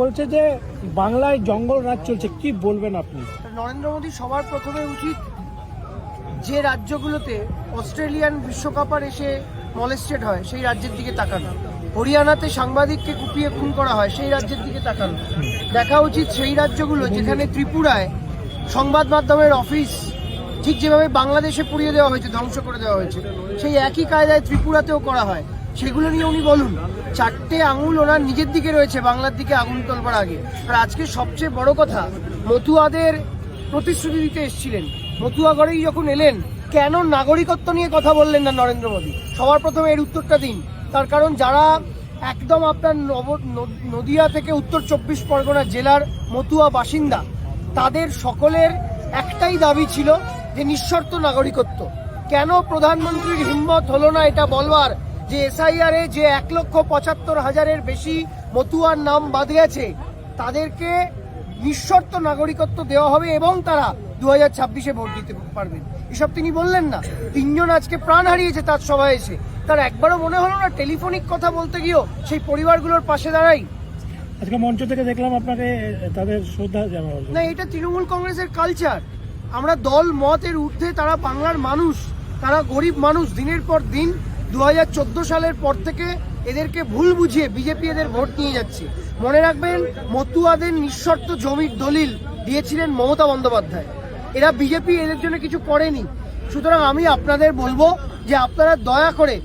বলছে যে বাংলায় জঙ্গল রাজ চলছে, কি বলবেন আপনি? নরেন্দ্র মোদী সবার প্রথমে উচিত যে রাজ্যগুলোতে অস্ট্রেলিয়ান বিশ্বকাপার এসে মলেস্টেড হয়, সেই রাজ্যের দিকে তাকানো। হরিয়ানাতে সাংবাদিককে কুপিয়ে খুন করা হয়, সেই রাজ্যের দিকে তাকানো। দেখা উচিত সেই রাজ্যগুলো যেখানে ত্রিপুরায় সংবাদ মাধ্যমের অফিস ঠিক যেভাবে বাংলাদেশে পুড়িয়ে দেওয়া হয়েছে, ধ্বংস করে দেওয়া হয়েছে, সেই একই কায়দায় ত্রিপুরাতেও করা হয়। সেগুলো নিয়ে উনি বলুন। চারটে আঙুল ওনার নিজের দিকে রয়েছে, বাংলার দিকে আগুন তোলবার আগে। আর আজকে সবচেয়ে বড় কথা, মতুয়াদের প্রতিশ্রুতি দিতে এসেছিলেন। মতুয়াগড়েই যখন এলেন, কেন নাগরিকত্ব নিয়ে কথা বললেন না নরেন্দ্র মোদী? সবার প্রথমে এর উত্তরটা দিন। তার কারণ যারা একদম আপনার নব- নদিয়া থেকে উত্তর চব্বিশ পরগনা জেলার মতুয়া বাসিন্দা, তাদের সকলের একটাই দাবি ছিল যে নিঃশর্ত নাগরিকত্ব। কেন প্রধানমন্ত্রীর হিম্মত হলো না এটা বলবার? যে এসআইআর এ যে এক লক্ষ পঁচাত্তর হাজারের বেশি মতুয়ার নাম বাদ গেছে তাদেরকে নিঃশর্ত নাগরিকত্ব দেওয়া হবে এবং তারা দু হাজার ছাব্বিশে ভোট দিতে পারবেন। এসব তিনি বললেন না। তিনজন আজকে প্রাণ হারিয়েছে তার সভায় এসে। তার একবারও মনে হলো না টেলিফোনিক কথা বলতে গিয়েও সেই পরিবারগুলোর পাশে দাঁড়াই। আজকে মঞ্চ থেকে দেখলাম আপনাকে তাদের শ্রদ্ধা জন্য। না এটা তৃণমূল কংগ্রেসের কালচার। আমরা দল মতের ঊর্ধ্বে তারা বাংলার মানুষ তারা গরিব মানুষ দিনের পর দিন দু হাজার চোদ্দ সালের পর থেকে এদেরকে ভুল বুঝিয়ে বিজেপি এদের ভোট নিয়ে যাচ্ছে। মনে রাখবেন, মতুয়াদের নিঃশর্ত জমির দলিল দিয়েছিলেন মমতা বন্দ্যোপাধ্যায়। এরা বিজেপি এদের জন্য কিছু করেনি। সুতরাং আমি আপনাদের বলব যে আপনারা দয়া করে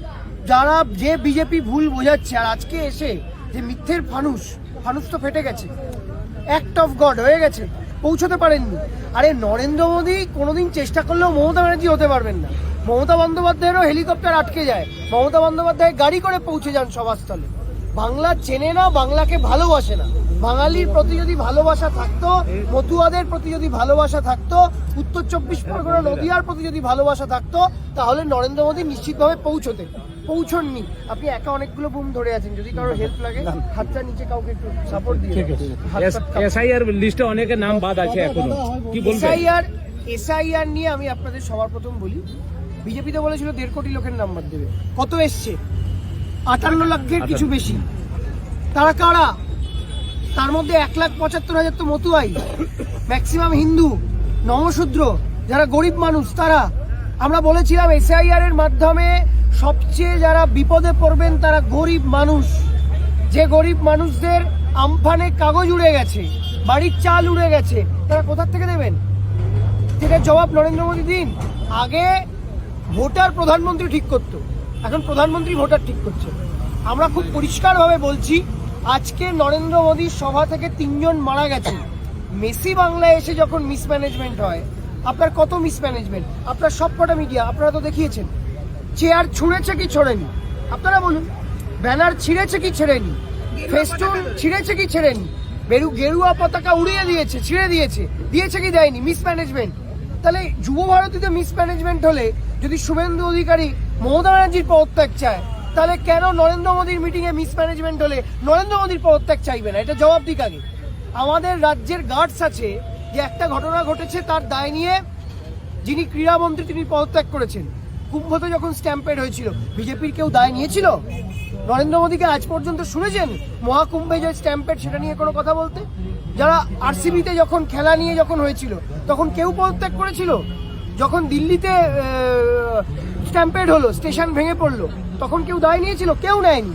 যারা, যে বিজেপি ভুল বোঝাচ্ছে, আর আজকে এসে যে মিথ্যের ফানুস ফানুস তো ফেটে গেছে। অ্যাক্ট অফ গড হয়ে গেছে, পৌঁছতে পারেননি। আরে নরেন্দ্র মোদী কোনোদিন চেষ্টা করলেও মমতা ব্যানার্জি হতে পারবেন না। মমতা বন্দ্যোপাধ্যায়েরও হেলিকপ্টার আটকে যায়। মমতা বন্দ্যোপাধ্যায় গাড়ি করে পৌঁছে যান সভাস্থলে। বাংলা চেনে না বাংলাকে ভালোবাসে না। বাঙালির প্রতি যদি ভালোবাসা থাকতো মতুয়াদের প্রতি যদি ভালোবাসা থাকতো উত্তর চব্বিশ পরগনা নদিয়ার প্রতি যদি ভালোবাসা থাকতো তাহলে নরেন্দ্র মোদী নিশ্চিতভাবে পৌঁছতেন পৌঁছননি। আপনি একা অনেকগুলো বুম ধরে আছেন যদি কারও হেল্প লাগে হাতটা নিচে কাউকে একটু সাপোর্ট দিয়ে। এসআইআর লিস্টে অনেকের নাম বাদ আছে এখনও। কি বলবেন? এসআইআর এসআইআর নিয়ে আমি আপনাদের সবার প্রথম বলি। বিজেপিতে বলেছিল দেড় কোটি লোকের নাম্বার দেবে। কত এসছে? আটান্ন লাখের কিছু বেশি। তারা কারা? তার মধ্যে এক লাখ পঁচাত্তর হাজার তো মতুয়াই। ম্যাক্সিমাম হিন্দু নমশূদ্র যারা গরিব মানুষ তারা। আমরা বলেছিলাম এসআইআর এর মাধ্যমে সবচেয়ে যারা বিপদে পড়বেন তারা গরিব মানুষ। যে গরিব মানুষদের আমফানে কাগজ উড়ে গেছে বাড়ির চাল উড়ে গেছে তারা কোথার থেকে দেবেন? সেটার জবাব নরেন্দ্র মোদী দিন। আগে ভোটার প্রধানমন্ত্রী ঠিক করতো। এখন প্রধানমন্ত্রী ভোটার ঠিক করছে। আমরা খুব পরিষ্কারভাবে বলছি, আজকে নরেন্দ্র মোদীর সভা থেকে তিনজন মারা গেছে মেসি বাংলায় এসে যখন মিসম্যানেজমেন্ট হয়, আপনার কত মিসম্যানেজমেন্ট আপনার সবকটা মিডিয়া আপনারা তো দেখিয়েছেন। চেয়ার ছুঁড়েছে কি ছোড়েনি? আপনারা বলুন, ব্যানার ছিঁড়েছে কি ছেড়েনি? ফেস্টুন ছিঁড়েছে কি ছেড়েনি? বেরু, গেরুয়া পতাকা উড়িয়ে দিয়েছে, ছিঁড়ে দিয়েছে। দিয়েছে কি দেয়নি? মিসম্যানেজমেন্ট তাহলে যুব ভারতীতে মিসম্যানেজমেন্ট হলে যদি শুভেন্দু অধিকারী মমতা ব্যানার্জির পদত্যাগ চায়, তাহলে কেন নরেন্দ্র মোদীর মিটিংয়ে মিসম্যানেজমেন্ট হলে নরেন্দ্র মোদীর পদত্যাগ চাইবে না? এটা জবাব দিক আগে। আমাদের রাজ্যের গার্ডস আছে যে একটা ঘটনা ঘটেছে তার দায় নিয়ে যিনি ক্রীড়ামন্ত্রী তিনি পদত্যাগ করেছেন। কুম্ভতে যখন স্ট্যাম্পেড হয়েছিল, বিজেপির কেউ দায় নিয়েছিল? নরেন্দ্র মোদীকে আজ পর্যন্ত শুনেছেন মহাকুম্ভে যে স্ট্যাম্পেড সেটা নিয়ে কোনো কথা বলতে? যারা আরসিবিতে যখন খেলা নিয়ে যখন হয়েছিল তখন কেউ পদত্যাগ করেছিল। যখন দিল্লিতে স্ট্যাম্পেড হলো স্টেশন ভেঙে পড়ল, তখন কেউ দায় নিয়েছিল, কেউ নেয়নি।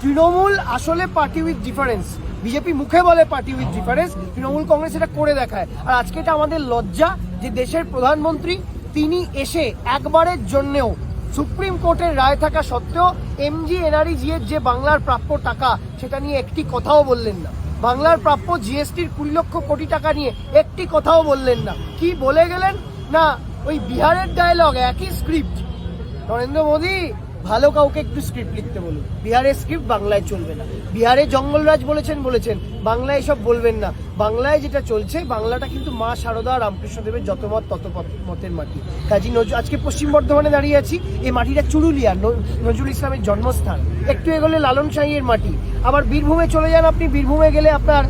তৃণমূল আসলে পার্টি উইথ ডিফারেন্স বিজেপি মুখে বলে party with difference Trinamool Congress এটা করে দেখায়। আর আজকে এটা আমাদের লজ্জা যে দেশের প্রধানমন্ত্রী, তিনি এসে একবারের জন্যেও সুপ্রিম কোর্টের রায় থাকা সত্ত্বেও এমজি এনআরইজি এর যে বাংলার প্রাপ্য টাকা, সেটা নিয়ে একটি কথাও বললেন না। বাংলার প্রাপ্য জিএসটির কুড়ি লক্ষ কোটি টাকা নিয়ে একটি কথাও বললেন না। কি বলে গেলেন? না, ওই বিহারের ডায়লগ একই স্ক্রিপ্ট নরেন্দ্র মোদী, ভালো কাউকে একটু স্ক্রিপ্ট লিখতে বলুন। বিহারের স্ক্রিপ্ট বাংলায় চলবে না। বিহারে জঙ্গলরাজ বলেছেন বলেছেন, বাংলায় এসব বলবেন না। বাংলায় যেটা চলছে, বাংলাটা কিন্তু মা শারদা রামকৃষ্ণদেবের যত মত তত মতের মাটি। কাজী নজ আজকে পশ্চিম বর্ধমানে দাঁড়িয়ে আছি, এই মাটিটা চুরুলিয়া নজরুল ইসলামের জন্মস্থান। একটু এগোলে লালন শাহীর মাটি। আবার বীরভূমে চলে যান আপনি, বীরভূমে গেলে আপনার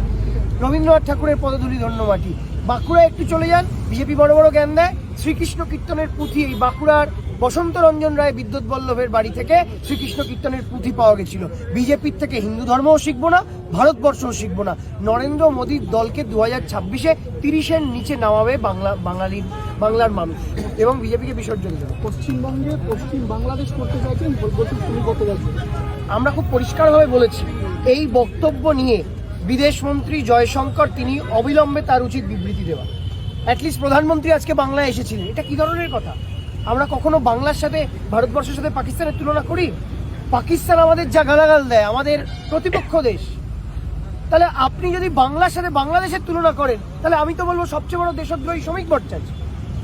রবীন্দ্রনাথ ঠাকুরের পদধূলি ধন্য মাটি। বাঁকুড়া একটু চলে যান, বিজেপি বড় বড় জ্ঞান দেয়, শ্রীকৃষ্ণ কীর্তনের পুঁথি এই বাঁকুড়ার বসন্ত রঞ্জন রায় বিদ্যুৎ বল্লভের বাড়ি থেকে শ্রীকৃষ্ণ কীর্তনের পুঁথি পাওয়া গেছিল। বিজেপির থেকে হিন্দু ধর্মও শিখব না ভারতবর্ষও শিখব না। নরেন্দ্র মোদীর দলকে দু হাজার ছাব্বিশে তিরিশের নিচে নামাবে বাংলা বাঙালির বাংলার মানুষ এবং বিজেপিকে বিসর্জন দেবে। পশ্চিমবঙ্গে পশ্চিম বাংলাদেশ করতে চাইছেন তুমি করতে চাইছেন। আমরা খুব পরিষ্কারভাবে বলেছি এই বক্তব্য নিয়ে বিদেশমন্ত্রী জয়শঙ্কর তিনি অবিলম্বে তার উচিত বিবৃতি দেওয়া। অ্যাটলিস্ট প্রধানমন্ত্রী আজকে বাংলায় এসেছিলেন। এটা কি ধরনের কথা? আমরা কখনো বাংলার সাথে, ভারতবর্ষের সাথে পাকিস্তানের তুলনা করি? পাকিস্তান আমাদের যা গালাগাল দেয়, আমাদের প্রতিপক্ষ দেশ। তাহলে আপনি যদি বাংলার সাথে বাংলাদেশের তুলনা করেন, তাহলে আমি তো বলব সবচেয়ে বড় দেশদ্রোহী শ্রমিক ভট্টাচার্য।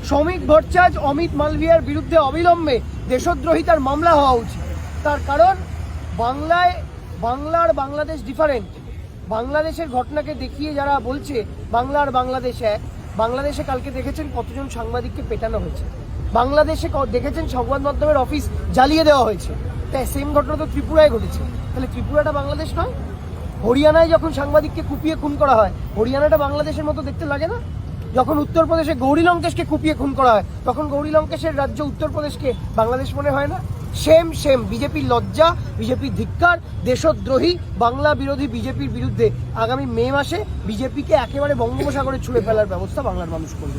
শ্রমিক ভট্টাচার্য অমিত মালভিয়ার বিরুদ্ধে অবিলম্বে দেশদ্রোহিতার মামলা হওয়া উচিত। তার কারণ, বাংলায়, বাংলার বাংলাদেশ ডিফারেন্ট বাংলাদেশের ঘটনাকে দেখিয়ে যারা বলছে, বাংলার বাংলাদেশ এক, বাংলাদেশে কালকে দেখেছেন কতজন সাংবাদিককে পেটানো হয়েছে। বাংলাদেশে দেখেছেন সংবাদ মাধ্যমের অফিস জ্বালিয়ে দেওয়া হয়েছে। তাই সেম ঘটনা তো ত্রিপুরায় ঘটেছে। তাহলে ত্রিপুরাটা বাংলাদেশ নয়? হরিয়ানায় যখন সাংবাদিককে কুপিয়ে খুন করা হয়, হরিয়ানাটা বাংলাদেশের মতো দেখতে লাগে না? যখন উত্তরপ্রদেশে গৌরী লঙ্কেশকে কুপিয়ে খুন করা হয়, তখন গৌরী লঙ্কেশের রাজ্য উত্তরপ্রদেশকে বাংলাদেশ মনে হয় না? সেম সেম বিজেপির লজ্জা, বিজেপির ধিক্কার, দেশদ্রোহী, বাংলা বিরোধী বিজেপির বিরুদ্ধে আগামী মে মাসে বিজেপিকে একেবারে বঙ্গোপসাগরে ছুঁড়ে ফেলার ব্যবস্থা বাংলার মানুষ করবে।